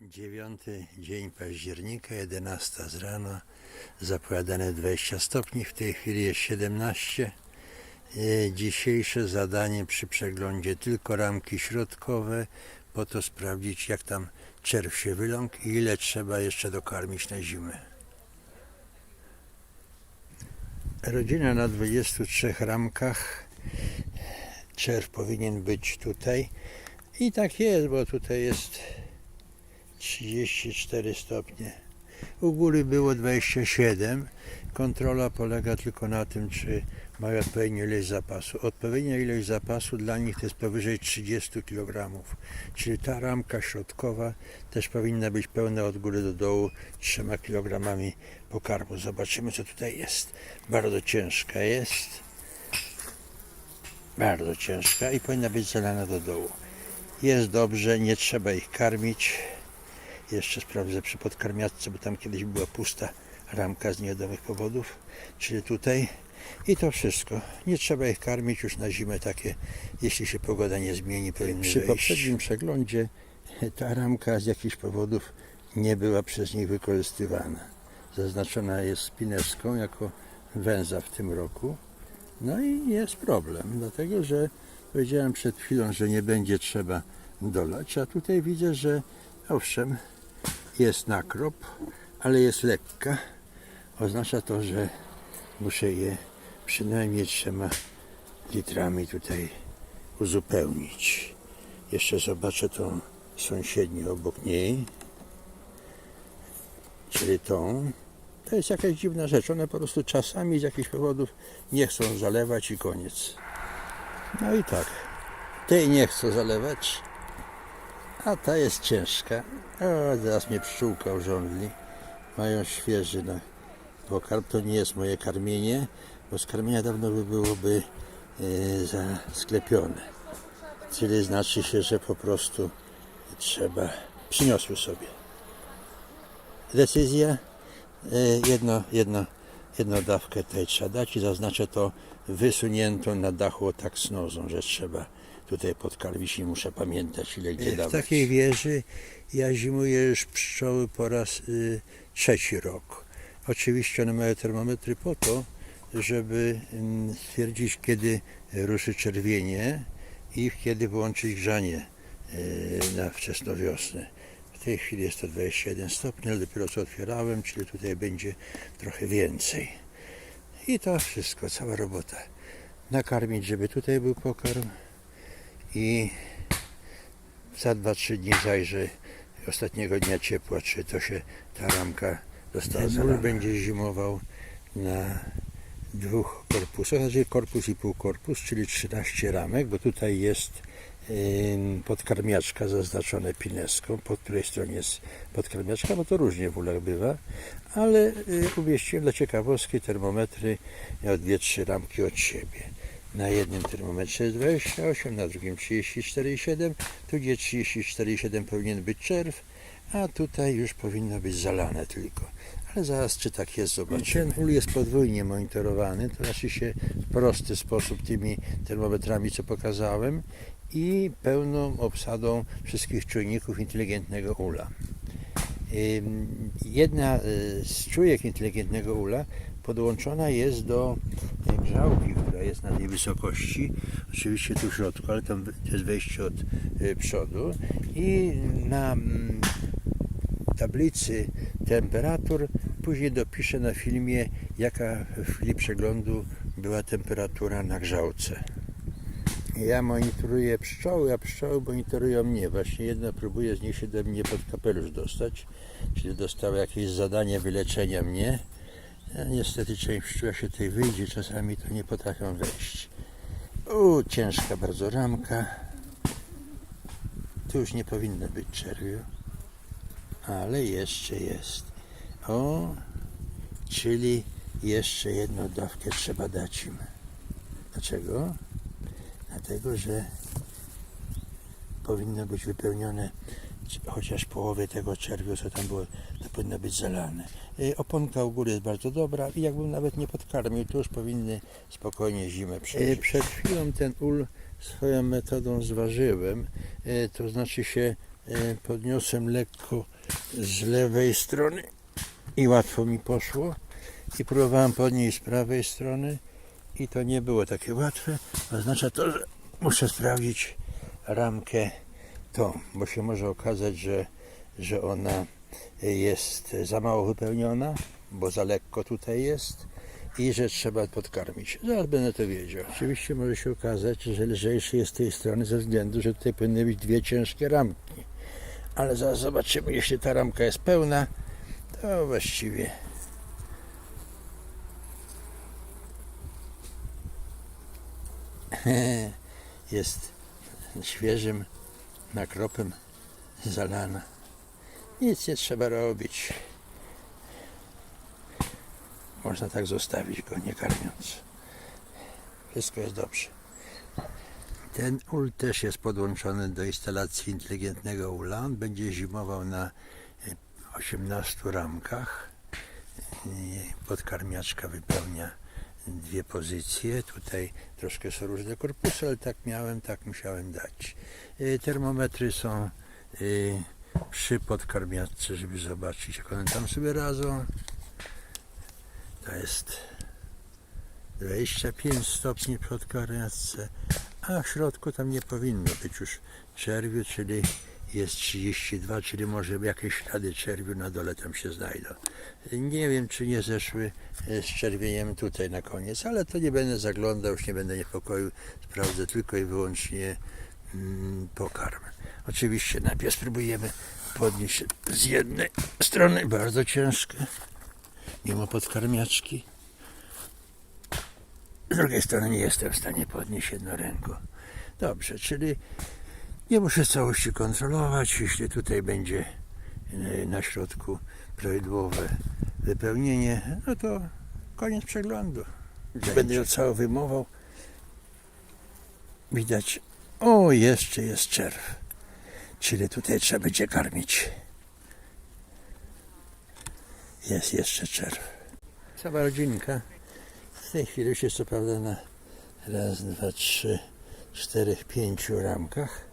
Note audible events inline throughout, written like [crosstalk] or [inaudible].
Dziewiąty dzień października, 11 z rana, zapowiadane 20 stopni, w tej chwili jest 17. E, Dzisiejsze zadanie przy przeglądzie tylko ramki środkowe, po to sprawdzić jak tam czerw się wyląkł i ile trzeba jeszcze dokarmić na zimę. Rodzina na 23 ramkach, czerw powinien być tutaj i tak jest, bo tutaj jest 34 stopnie. U góry było 27. Kontrola polega tylko na tym, czy mają odpowiednią ilość zapasu. Odpowiednia ilość zapasu dla nich to jest powyżej 30 kg. Czyli ta ramka środkowa też powinna być pełna od góry do dołu 3 kg pokarmu. Zobaczymy co tutaj jest. Bardzo ciężka jest. Bardzo ciężka i powinna być zalana do dołu. Jest dobrze, nie trzeba ich karmić. Jeszcze sprawdzę przy podkarmiatce, bo tam kiedyś była pusta ramka z niewiadomych powodów, czyli tutaj. I to wszystko. Nie trzeba ich karmić już na zimę takie, jeśli się pogoda nie zmieni, powinny Przy wejść. poprzednim przeglądzie ta ramka z jakichś powodów nie była przez nich wykorzystywana. Zaznaczona jest spineską jako węza w tym roku. No i jest problem, dlatego że powiedziałem przed chwilą, że nie będzie trzeba dolać, a tutaj widzę, że owszem, jest nakrop, ale jest lekka. Oznacza to, że muszę je przynajmniej trzema litrami tutaj uzupełnić. Jeszcze zobaczę tą sąsiednią obok niej, czyli tą. To jest jakaś dziwna rzecz. One po prostu czasami z jakichś powodów nie chcą zalewać i koniec. No i tak. Tej nie chcą zalewać, a ta jest ciężka. O, mnie pszczółka urządli. Mają świeży na pokarm. To nie jest moje karmienie, bo z karmienia dawno by byłoby e, zasklepione. Czyli znaczy się, że po prostu trzeba. Przyniosły sobie. Decyzja. E, jedno, jedno, jedną dawkę tutaj trzeba dać i zaznaczę to wysuniętą na dachu taksnozą, że trzeba tutaj podkarmić i muszę pamiętać ile gdzie W dawać. E, takiej wieży ja zimuję już pszczoły po raz y, trzeci rok. Oczywiście one mają termometry po to, żeby mm, stwierdzić kiedy ruszy czerwienie i kiedy włączyć grzanie y, na wczesną wiosnę. W tej chwili jest to 21 stopni, ale dopiero co otwierałem, czyli tutaj będzie trochę więcej. I to wszystko, cała robota. Nakarmić, żeby tutaj był pokarm i za 2-3 dni zajrzę ostatniego dnia ciepła, czy to się ta ramka Mur ram- będzie zimował na dwóch korpusach, znaczy korpus i półkorpus, czyli 13 ramek, bo tutaj jest podkarmiaczka zaznaczone pineską, po której stronie jest podkarmiaczka, bo to różnie w ulach bywa, ale y, umieściłem dla ciekawostki termometry miał 2-3 ramki od siebie. Na jednym termometrze jest 28, na drugim 34,7, tu gdzie 34,7 powinien być czerw, a tutaj już powinno być zalane tylko. Ale zaraz czy tak jest zobaczymy. Ten ul jest podwójnie monitorowany, to znaczy się w prosty sposób tymi termometrami, co pokazałem i pełną obsadą wszystkich czujników inteligentnego ula. Jedna y, z czujek inteligentnego ula podłączona jest do e, grzałki, która jest na tej wysokości, oczywiście tu w środku, ale tam jest wejście od y, przodu i na mm, tablicy temperatur później dopiszę na filmie, jaka w chwili przeglądu była temperatura na grzałce. Ja monitoruję pszczoły, a pszczoły monitorują mnie. Właśnie jedna próbuje z nich się do mnie pod kapelusz dostać, czyli dostała jakieś zadanie wyleczenia mnie. A niestety część pszczół się tutaj wyjdzie, czasami to nie potrafią wejść. U, ciężka bardzo ramka. Tu już nie powinno być czerwiu, ale jeszcze jest. O, czyli jeszcze jedną dawkę trzeba dać im. Dlaczego? Dlatego, że powinno być wypełnione chociaż połowy tego czerwiu, co tam było, to powinno być zalane. Y, Oponka u góry jest bardzo dobra i jakbym nawet nie podkarmił, to już powinny spokojnie zimę przeżyć. Przed chwilą ten ul swoją metodą zważyłem, y, to znaczy się e, podniosłem lekko z lewej strony i łatwo mi poszło. I próbowałem podnieść z prawej strony i to nie było takie łatwe. Oznacza to, że muszę sprawdzić ramkę tą, bo się może okazać, że, że ona jest za mało wypełniona, bo za lekko tutaj jest i że trzeba podkarmić. Zaraz będę to wiedział. Oczywiście może się okazać, że lżejszy jest z tej strony ze względu, że tutaj powinny być dwie ciężkie ramki. Ale zaraz zobaczymy, jeśli ta ramka jest pełna, to właściwie [laughs] jest świeżym nakropem zalana. Nic nie trzeba robić. Można tak zostawić go, nie karmiąc. Wszystko jest dobrze. Ten ul też jest podłączony do instalacji inteligentnego ula. On będzie zimował na e, 18 ramkach. E, Podkarmiaczka wypełnia dwie pozycje. Tutaj troszkę są różne korpusy, ale tak miałem, tak musiałem dać. E, Termometry są e, przy podkarmiaczce, żeby zobaczyć, jak one tam sobie radzą. To jest 25 stopni przy podkarmiaczce, a w środku tam nie powinno być już czerwiu, czyli jest 32, czyli może jakieś ślady czerwiu na dole tam się znajdą. Nie wiem, czy nie zeszły e, z czerwieniem tutaj na koniec, ale to nie będę zaglądał, już nie będę niepokoił, sprawdzę tylko i wyłącznie mm, pokarm. Oczywiście najpierw spróbujemy podnieść z jednej strony, bardzo ciężkie, mimo podkarmiaczki. Z drugiej strony nie jestem w stanie podnieść jedną ręką. Dobrze, czyli nie muszę całości kontrolować. Jeśli tutaj będzie e, na środku prawidłowe wypełnienie, no to koniec przeglądu. Będę ją cało wyjmował. Widać, o jeszcze jest czerw. Czyli tutaj trzeba będzie karmić. Jest jeszcze czerw. Cała rodzinka. W tej chwili już jest co prawda na raz, dwa, trzy, czterech, pięciu ramkach,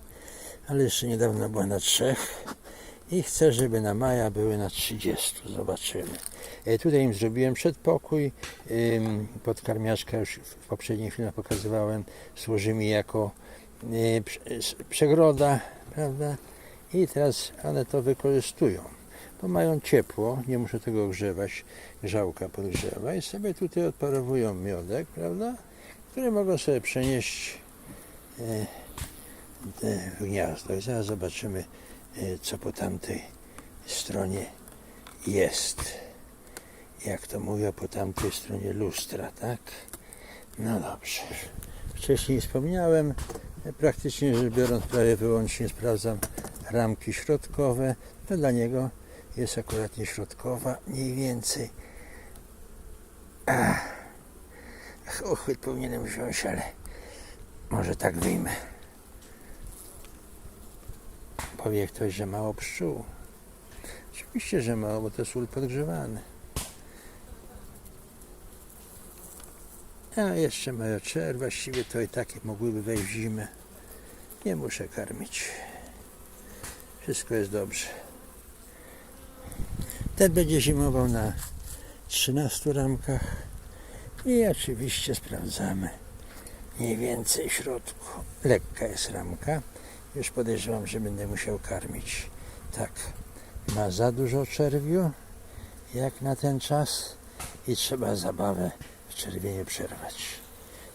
ale jeszcze niedawno była na trzech i chcę, żeby na maja były na 30. Zobaczymy. E, Tutaj im zrobiłem przedpokój. Podkarmiaczka już w poprzednich filmach pokazywałem. Służy mi jako y, przegroda, prawda? I teraz one to wykorzystują. Bo mają ciepło, nie muszę tego grzewać, grzałka podgrzewa i sobie tutaj odparowują miodek, prawda? Który mogą sobie przenieść w gniazdo. I zaraz zobaczymy, e, co po tamtej stronie jest. Jak to mówią, po tamtej stronie lustra, tak? No dobrze. Wcześniej wspomniałem, e, praktycznie rzecz biorąc, prawie wyłącznie sprawdzam ramki środkowe. To dla niego jest akurat nieśrodkowa, mniej więcej. Ach, uchwyt powinienem wziąć, ale może tak wyjmę. Powie ktoś, że mało pszczół. Oczywiście, że mało, bo to jest ul podgrzewany. A jeszcze mają czerw, właściwie to i takie mogłyby wejść w zimę. Nie muszę karmić. Wszystko jest dobrze. Ten będzie zimował na 13 ramkach i oczywiście sprawdzamy mniej więcej w środku. Lekka jest ramka. Już podejrzewam, że będę musiał karmić. Tak, ma za dużo czerwiu jak na ten czas i trzeba zabawę w czerwieniu przerwać.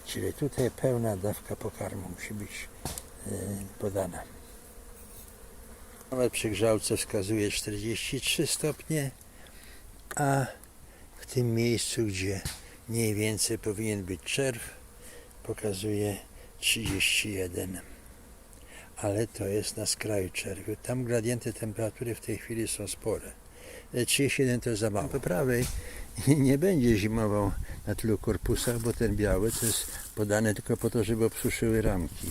Czyli tutaj pełna dawka pokarmu musi być yy, podana. Nawet przy grzałce wskazuje 43 stopnie, a w tym miejscu, gdzie mniej więcej powinien być czerw, pokazuje 31. Ale to jest na skraju czerwiu. Tam gradienty temperatury w tej chwili są spore. E, 31 to jest za mało. Po prawej [laughs] nie będzie zimował na tylu korpusach, bo ten biały to jest podane tylko po to, żeby obsuszyły ramki.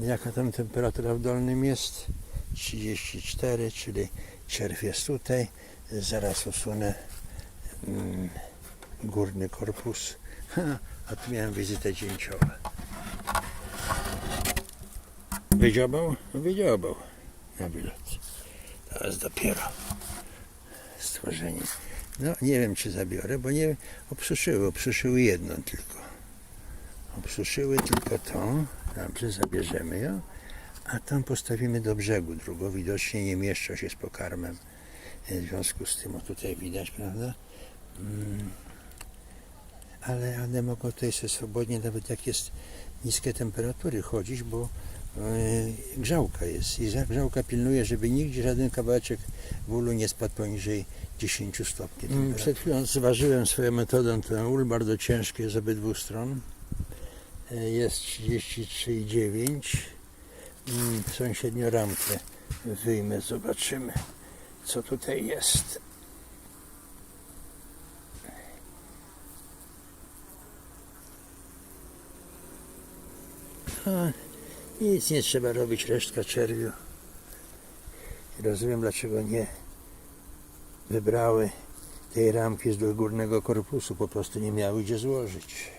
Jaka tam temperatura w dolnym jest? 34, czyli czerw jest tutaj. Zaraz usunę mm, górny korpus. Ha, [laughs] a tu miałem wizytę dzięciową. Wydziobał? Wydziobał. na wylot. Teraz dopiero stworzenie. No nie wiem czy zabiorę, bo nie obsuszyły, obsuszyły jedno tylko. Obsuszyły tylko tą. Dobrze, zabierzemy ją. A tam postawimy do brzegu drugą. Widocznie nie mieszczą się z pokarmem. W związku z tym, o tutaj widać, prawda? Mm. Ale one mogą tutaj sobie swobodnie, nawet jak jest niskie temperatury, chodzić, bo grzałka jest. I za- grzałka pilnuje, żeby nigdzie żaden kawałeczek wólu nie spadł poniżej 10 stopni. Mm, przed chwilą zważyłem swoją metodą ten ul, bardzo ciężki z obydwu stron. E, Jest 33,9. Mm, Sąsiednią ramkę wyjmę, zobaczymy co tutaj jest. A, nic nie trzeba robić, resztka czerwiu. Rozumiem dlaczego nie wybrały tej ramki z do górnego korpusu, po prostu nie miały gdzie złożyć.